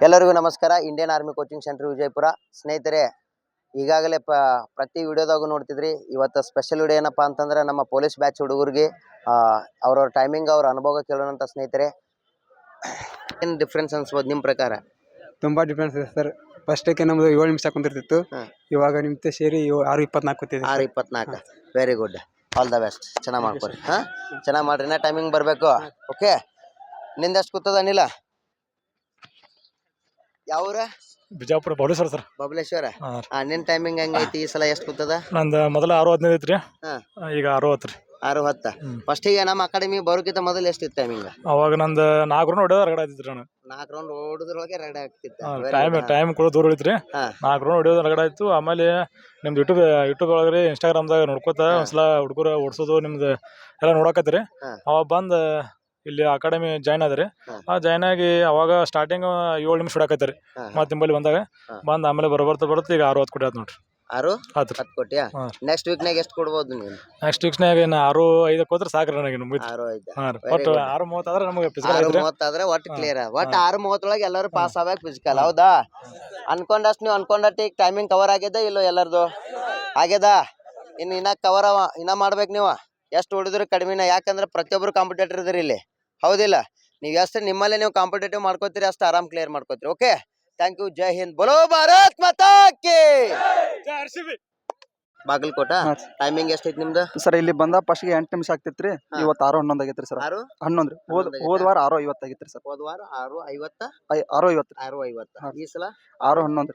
ಎಲ್ಲರಿಗೂ ನಮಸ್ಕಾರ. Indian army coaching centre Vijayapura. ಸ್ನೇಹಿತರೆ ಈಗಾಗಲೇ ಪ ಪ್ರತಿ ವಿಡಿಯೋದಾಗೂ ನೋಡ್ತಿದ್ರಿ. ಇವತ್ತು ಸ್ಪೆಷಲ್ ವಿಡಿಯೋ ಏನಪ್ಪಾ ಅಂತಂದ್ರೆ ನಮ್ಮ ಪೊಲೀಸ್ ಬ್ಯಾಚ್ ಹುಡುಗರಿಗೆ ಅವ್ರವ್ರ ಟೈಮಿಂಗ್ ಅವ್ರ ಅನುಭವ ಕೇಳೋಣಂತ ಸ್ನೇಹಿತರೆ. ಏನು ಡಿಫ್ರೆನ್ಸ್ ಅನ್ಸ್ಬೋದು ನಿಮ್ಮ ಪ್ರಕಾರ? ತುಂಬ ಡಿಫ್ರೆನ್ಸ್ ಇದೆ ಸರ್ ಫಸ್ಟಕ್ಕೆ ನಮ್ದು ಏಳು ನಿಮಿಷ ಕುಂತಿರ್ತಿತ್ತು. ಇವಾಗ ನಿಮ್ತೆ ಸೇರಿ ಆರು ಇಪ್ಪತ್ನಾಲ್ಕು ಕೂತಿದೆ ಆರು ಇಪ್ಪತ್ನಾಲ್ಕು. Very good all the best ಚೆನ್ನಾಗಿ ಮಾಡ್ಕೊಡಿ. ಹಾಂ? ಚೆನ್ನಾಗಿ ಮಾಡ್ರಿ. ನಾ ಟೈಮಿಂಗ್ ಬರಬೇಕು. ಓಕೆ ನಿಂದಷ್ಟು ಕೂತದ ಅನಿಲ? ಯಾವೂರ? ಬಿಜಾಪುರ ಬಬಲೇಶ್ವರ ಸರ್. ಬಬಲೇಶ್ವರ? ಹಾಂ ಟೈಮಿಂಗ್ ನಿನ್ನ ಟೈಮಿಂಗ್ ಹೆಂಗೈತಿ ಈ ಸಲ ಎಷ್ಟು ಕೂತದ ನಂದು ಮೊದಲ ಆರು ಹದಿನೈದು ಐತ್ರಿ. ಹಾ. ಈಗ ಆರು ಹತ್ತು ರೀ. ಆರು ಹತ್ತ. ಹ್ಮ್. ಫಸ್ಟಿಗೆ ನಮ್ಮ ಅಕಾಡೆಮಿ ಬರೋಕಿಂತ ಮೊದಲು ಎಷ್ಟಿತ್ತು ಟೈಮಿಂಗ್ ಅವಾಗ ನಂದು ನಾಲ್ಕು ರೌಂಡ್ ಹೊಡೆದ ರಗಡ ಆಯ್ತಿತ್ತು ನಾನು ನಾಲ್ಕು ರೌಂಡ್ ಹೊಡೆದ್ರೊಳಗೆ ರೆಡಿ ಆಗ್ತಿತ್ತು. ಟೈಮ್ ಟೈಮ್ ಕೂಡ ದೂರ ಉಳಿತ್ರಿ. ಹಾ. ನಾಲ್ಕು ರೌಂಡ್ ಹೊಡೆಯೋದು ರಗಡ ಆಯ್ತು ಆಮೇಲೆ ನಿಮ್ದು ಯೂಟ್ಯೂಬ್ ಯೂಟ್ಯೂಬ್ ಒಳಗೆ ರೀ ಇನ್ಸ್ಟಾಗ್ರಾಮ್ದಾಗ ನೋಡ್ಕೋತ ಒಂದ್ಸಲ ಹುಡುಗರು ಓಡಿಸೋದು ನಿಮ್ದು ಎಲ್ಲ ನೋಡಕತ್ತೀರಿ. ಹಾ. ಅವಾಗ ಬಂದು ಇಲ್ಲಿ ಅಕಾಡೆಮಿ ಜಾಯ್ನ್ ಆದ್ರಿ ಆ ಜಾಯ್ನ್ ಆಗಿ ಅವಾಗ ಸ್ಟಾರ್ಟಿಂಗ್ ಏಳು ನಿಮಿಷ ಹೊಡಕತ್ತೀರಿ. ಮತ್ತೆ ನಿಂಬಲ್ಲಿ ಬಂದಾಗ ಬಂದ್ ಆಮೇಲೆ ಬರಬರ್ತಾ ಬರುತ್ತೆ ಈಗ ಆರು ಹತ್ತು ಕೊಡಿ ಆಯ್ತು ನೋಡ್ರಿ. ಆರು? ಆತ್ರಿ. ಹತ್ತು ಕೊಟ್ಟಿಯಾ ಹಾ. ನೆಕ್ಸ್ಟ್ ವೀಕ್ನಾಗ ಎಷ್ಟು ಕೊಡ್ಬೋದು ನೀನು? ನೆಕ್ಸ್ಟ್ ವೀಕ್ಸ್ನಾಗ ಏನು ಆರು ಐದಕ್ಕೆ ಹೋದ್ರೆ ಸಾಕ್ರಿ ನನಗೆ ಮುಗಿತು. ಆರು ಐದು. ಹಾಂ ರೀ. Very ಒಟ್ಟು good. ಆರು ಮೂವತ್ತಾದ್ರೆ ನಮಗೆ ಫಿಸಿಕಲ್ ಆರು ಐತ್ರಿ. ಮೂವತ್ತಾದ್ರೆ ಒಟ್ಟು ಕ್ಲಿಯರ್ ಒಟ್ಟು. ಆರು ಮೂವತ್ತೊಳಗೆ ಎಲ್ಲರೂ ಪಾಸ್ ಆಗ್ಬೇಕು ಫಿಸಿಕಲ್ ಹೌದಾ? ಅನ್ಕೊಂಡಷ್ಟು ನೀವು ಅನ್ಕೊಂಡಷ್ಟು ಈಗ ಟೈಮಿಂಗ್ ಕವರ್ ಆಗ್ಯದ ಇಲ್ಲೋ ಎಲ್ಲರದು? ಆಗ್ಯದ? ಇನ್ನು ಇನ್ನ ಕವರ್ ಅವ. ಇನ್ನ ಮಾಡ್ಬೇಕು ನೀವು. ಎಷ್ಟು ಹೊಡಿದ್ರು ಕಡಿಮೆನ. ಯಾಕಂದ್ರೆ ಪ್ರತಿಯೊಬ್ಬರು ಕಾಂಪಿಟೇಟರ್ ಇದ್ರಿ ಇಲ್ಲಿ. ಹೌದಿಲ್ಲ. ನೀವು ಎಷ್ಟು ನಿಮ್ಮಲ್ಲೇ ನೀವು ಕಾಂಪಿಟೇಟಿವ್ ಮಾಡ್ಕೋತೀರಿ ಅಷ್ಟು ಆರಾಮ್ ಕ್ಲಿಯರ್ ಮಾಡ್ಕೋತೀರಿ ಓಕೆ ಥ್ಯಾಂಕ್ ಯು ಜೈ ಹಿಂದ್ ಬೋಲೋ ಭಾರತ್ ಮಾತಾ ಕಿ! ಬಾಗಲಕೋಟ. ಟೈಮಿಂಗ್ ಎಷ್ಟೈತಿ ನಿಮ್ದು? ಸರ್ ಇಲ್ಲಿ ಬಂದ ಫಸ್ಟ್ಗೆ ಎಂಟು ನಿಮಿಷ ಆಗ್ತಿತ್ರಿ. ಇವತ್ತು ಆರು ಹನ್ನೊಂದು ಆಗೈತ್ರಿ ಸರ್. ಆರು? ಹನ್ನೊಂದು ಹೋದ್ ಹನ್ನೊಂದು ಹೋದ ವಾರ ಆರು ಐವತ್ತು ಆಗೈತ್ರಿ ಸರ್. ಹೋದ ವಾರ ಆರು ಐವತ್ತ? ಆರು ಐವತ್ತು. ಆರು ಐವತ್ತ? ಈ ಸಲ? ಆರು ಹನ್ನೊಂದು